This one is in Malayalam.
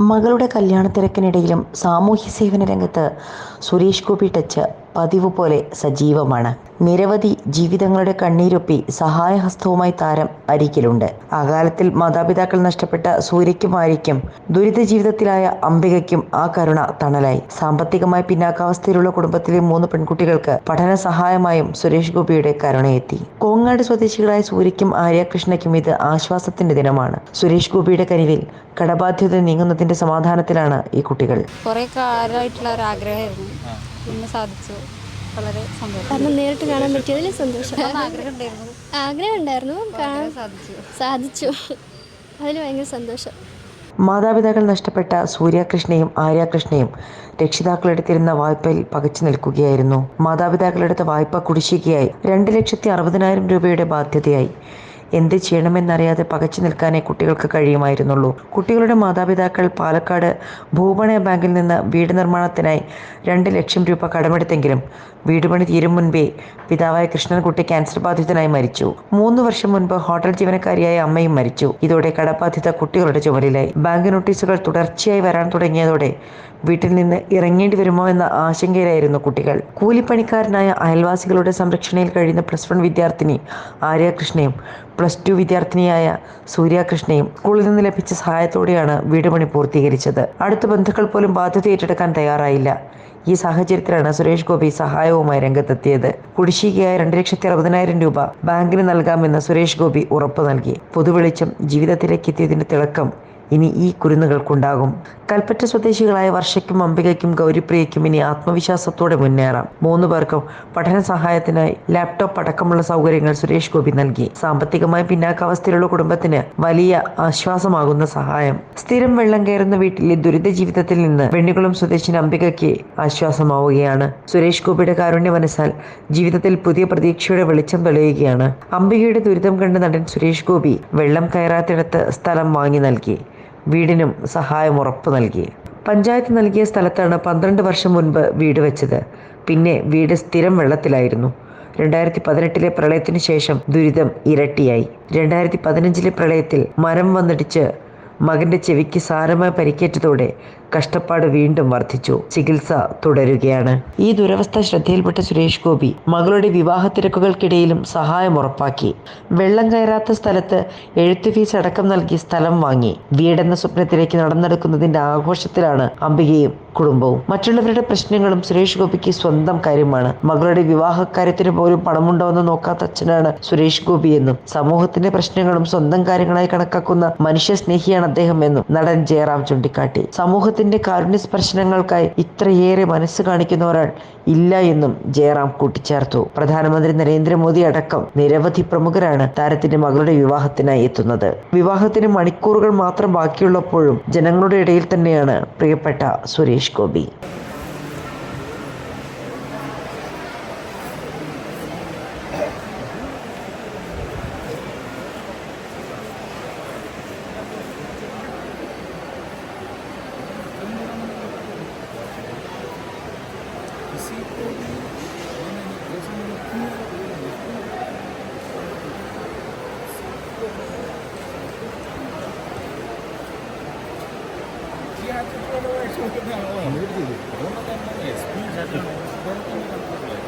മകളുടെ കല്യാണത്തിരക്കിനിടയിലും സാമൂഹ്യ സേവന രംഗത്ത് സുരേഷ് ഗോപി ടച്ച് പതിവ് പോലെ സജീവമാണ്. നിരവധി ജീവിതങ്ങളുടെ കണ്ണീരൊപ്പി സഹായഹസ്തവുമായി താരം അരികിലുണ്ട്. അകാലത്തിൽ മാതാപിതാക്കൾ നഷ്ടപ്പെട്ട സൂര്യയ്ക്കും ആര്യയ്ക്കും ദുരിത ജീവിതത്തിലായ അംബികയ്ക്കും ആ കരുണ തണലായി. സാമ്പത്തികമായി പിന്നാക്കാവസ്ഥയിലുള്ള കുടുംബത്തിലെ മൂന്ന് പെൺകുട്ടികൾക്ക് പഠന സഹായമായും സുരേഷ് ഗോപിയുടെ കരുണയെത്തി. കോങ്ങാട് സ്വദേശികളായ സൂര്യയ്ക്കും ആര്യകൃഷ്ണയ്ക്കും ഇത് ആശ്വാസത്തിന്റെ ദിനമാണ്. സുരേഷ് ഗോപിയുടെ കനിവിൽ കടബാധ്യത നീങ്ങുന്നതിന്റെ സമാധാനത്തിലാണ് ഈ കുട്ടികൾ. കാലമായിട്ടുള്ള ഒരു ഇന്ന് സാധിച്ചു. വളരെ സന്തോഷം. കാരണം നേരിട്ട് കാണാൻ പറ്റിയതിൽ സന്തോഷം. ആഗ്രഹം ഉണ്ടായിരുന്നു ആഗ്രഹം ഉണ്ടായിരുന്നു കാണാൻ സാധിച്ചു. സാധിച്ചു. അതിൽ ഭയങ്കര സന്തോഷം. മാതാപിതാക്കൾ നഷ്ടപ്പെട്ട സൂര്യകൃഷ്ണയും ആര്യകൃഷ്ണയും രക്ഷിതാക്കളെടുത്തിരുന്ന വായ്പയിൽ പകച്ചു നിൽക്കുകയായിരുന്നു. മാതാപിതാക്കളെടുത്ത വായ്പ കുടിശ്ശികയായി. രണ്ട് ലക്ഷത്തി അറുപതിനായിരം രൂപയുടെ ബാധ്യതയായി. എന്ത് ചെയ്യണമെന്നറിയാതെ പകച്ചു നിൽക്കാനേ കുട്ടികൾക്ക് കഴിയുമായിരുന്നുള്ളൂ. കുട്ടികളുടെ മാതാപിതാക്കൾ പാലക്കാട് ഭൂപണ ബാങ്കിൽ നിന്ന് വീട് നിർമ്മാണത്തിനായി രണ്ട് ലക്ഷം രൂപ കടമെടുത്തെങ്കിലും വീട് പണി തീരും മുൻപേ പിതാവായ കൃഷ്ണൻകുട്ടി ക്യാൻസർ ബാധിതനായി മരിച്ചു. മൂന്ന് വർഷം മുൻപ് ഹോട്ടൽ ജീവനക്കാരിയായ അമ്മയും മരിച്ചു. ഇതോടെ കടബാധ്യത കുട്ടികളുടെ ചുമലിലായി ബാങ്ക് നോട്ടീസുകൾ തുടർച്ചയായി വരാൻ തുടങ്ങിയതോടെ വീട്ടിൽ നിന്ന് ഇറങ്ങേണ്ടി വരുമോ എന്ന ആശങ്കയിലായിരുന്നു കുട്ടികൾ. കൂലിപ്പണിക്കാരനായ അയൽവാസികളുടെ സംരക്ഷണയിൽ കഴിയുന്ന പ്ലസ് വൺ വിദ്യാർത്ഥിനി ആര്യകൃഷ്ണയും പ്ലസ് ടു വിദ്യാർത്ഥിനിയായ സൂര്യകൃഷ്ണയും സ്കൂളിൽ നിന്ന് ലഭിച്ച സഹായത്തോടെയാണ് വീട് പണി പൂർത്തീകരിച്ചത്. അടുത്ത ബന്ധുക്കൾ പോലും ബാധ്യത ഏറ്റെടുക്കാൻ തയ്യാറായില്ല. ഈ സാഹചര്യത്തിലാണ് സുരേഷ് ഗോപി സഹായവുമായി രംഗത്തെത്തിയത്. കുടിശ്ശികയായ രണ്ട് ലക്ഷത്തി അറുപതിനായിരം രൂപ ബാങ്കിന് നൽകാമെന്ന് സുരേഷ് ഗോപി ഉറപ്പു നൽകി. പൊതുവെളിച്ചം ജീവിതത്തിലേക്ക് എത്തിയതിന്റെ തിളക്കം ഇനി ഈ കുരുന്നുകൾക്കുണ്ടാകും. കൽപ്പറ്റ സ്വദേശികളായ വർഷയ്ക്കും അംബികയ്ക്കും ഗൗരിപ്രിയയ്ക്കും ഇനി ആത്മവിശ്വാസത്തോടെ മുന്നേറാം. മൂന്ന് പേർക്കും പഠന സഹായത്തിനായി ലാപ്ടോപ്പ് അടക്കമുള്ള സൗകര്യങ്ങൾ സുരേഷ് ഗോപി നൽകി. സാമ്പത്തികമായി പിന്നാക്കാവസ്ഥയിലുള്ള കുടുംബത്തിന് വലിയ ആശ്വാസമാകുന്ന സഹായം. സ്ഥിരം വെള്ളം കയറുന്ന വീട്ടിലെ ദുരിത ജീവിതത്തിൽ നിന്ന് വെണ്ണിക്കുളം സ്വദേശിന് അംബികയ്ക്ക് ആശ്വാസമാവുകയാണ്. സുരേഷ് ഗോപിയുടെ കാരുണ്യ മനസ്സാൽ ജീവിതത്തിൽ പുതിയ പ്രതീക്ഷയുടെ വെളിച്ചം തെളിയുകയാണ്. അംബികയുടെ ദുരിതം കണ്ട് നടൻ സുരേഷ് ഗോപി വെള്ളം കയറാത്തിടത്ത് സ്ഥലം വാങ്ങി നൽകി. വീടിനും സഹായം ഉറപ്പ് നൽകി. പഞ്ചായത്ത് നൽകിയ സ്ഥലത്താണ് പന്ത്രണ്ട് വർഷം മുൻപ് വീട് വെച്ചത്. പിന്നെ വീട് സ്ഥിരം വെള്ളത്തിലായിരുന്നു. രണ്ടായിരത്തി പതിനെട്ടിലെ പ്രളയത്തിനു ശേഷം ദുരിതം ഇരട്ടിയായി. രണ്ടായിരത്തി പതിനഞ്ചിലെ പ്രളയത്തിൽ മരം വന്നിടിച്ച് മകന്റെ ചെവിക്ക് സാരമായി പരിക്കേറ്റതോടെ കഷ്ടപ്പാട് വീണ്ടും വർദ്ധിച്ചു. ചികിത്സ തുടരുകയാണ്. ഈ ദുരവസ്ഥ ശ്രദ്ധയിൽപ്പെട്ട സുരേഷ് ഗോപി മകളുടെ വിവാഹ തിരക്കുകൾക്കിടയിലും സഹായം ഉറപ്പാക്കി. വെള്ളം കയറാത്ത സ്ഥലത്ത് എഴുത്ത് ഫീസ് അടക്കം നൽകി സ്ഥലം വാങ്ങി. വീടെന്ന സ്വപ്നത്തിലേക്ക് നടന്നെടുക്കുന്നതിന്റെ ആഘോഷത്തിലാണ് അംബികയും കുടുംബവും. മറ്റുള്ളവരുടെ പ്രശ്നങ്ങളും സുരേഷ് ഗോപിക്ക് സ്വന്തം കാര്യമാണ്. മകളുടെ വിവാഹക്കാര്യത്തിന് പോലും പണമുണ്ടോ എന്ന് നോക്കാത്ത അച്ഛനാണ് സുരേഷ് ഗോപി എന്നും സമൂഹത്തിന്റെ പ്രശ്നങ്ങളും സ്വന്തം കാര്യങ്ങളായി കണക്കാക്കുന്ന മനുഷ്യ സ്നേഹിയാണ് അദ്ദേഹം എന്നും നടൻ ജയറാം ചൂണ്ടിക്കാട്ടി. സമൂഹത്തിന്റെ കാരുണ്യ സ്പർശനങ്ങൾക്കായി ഇത്രയേറെ മനസ്സ് കാണിക്കുന്ന ഒരാൾ ഇല്ല എന്നും ജയറാം കൂട്ടിച്ചേർത്തു. പ്രധാനമന്ത്രി നരേന്ദ്രമോദി അടക്കം നിരവധി പ്രമുഖരാണ് താരത്തിന്റെ മകളുടെ വിവാഹത്തിനായി എത്തുന്നത്. വിവാഹത്തിന് മണിക്കൂറുകൾ മാത്രം ബാക്കിയുള്ളപ്പോഴും ജനങ്ങളുടെ ഇടയിൽ തന്നെയാണ് പ്രിയപ്പെട്ട സുരേഷ് ഗോപി. Спин, сейчас я могу спать, и не могу спать.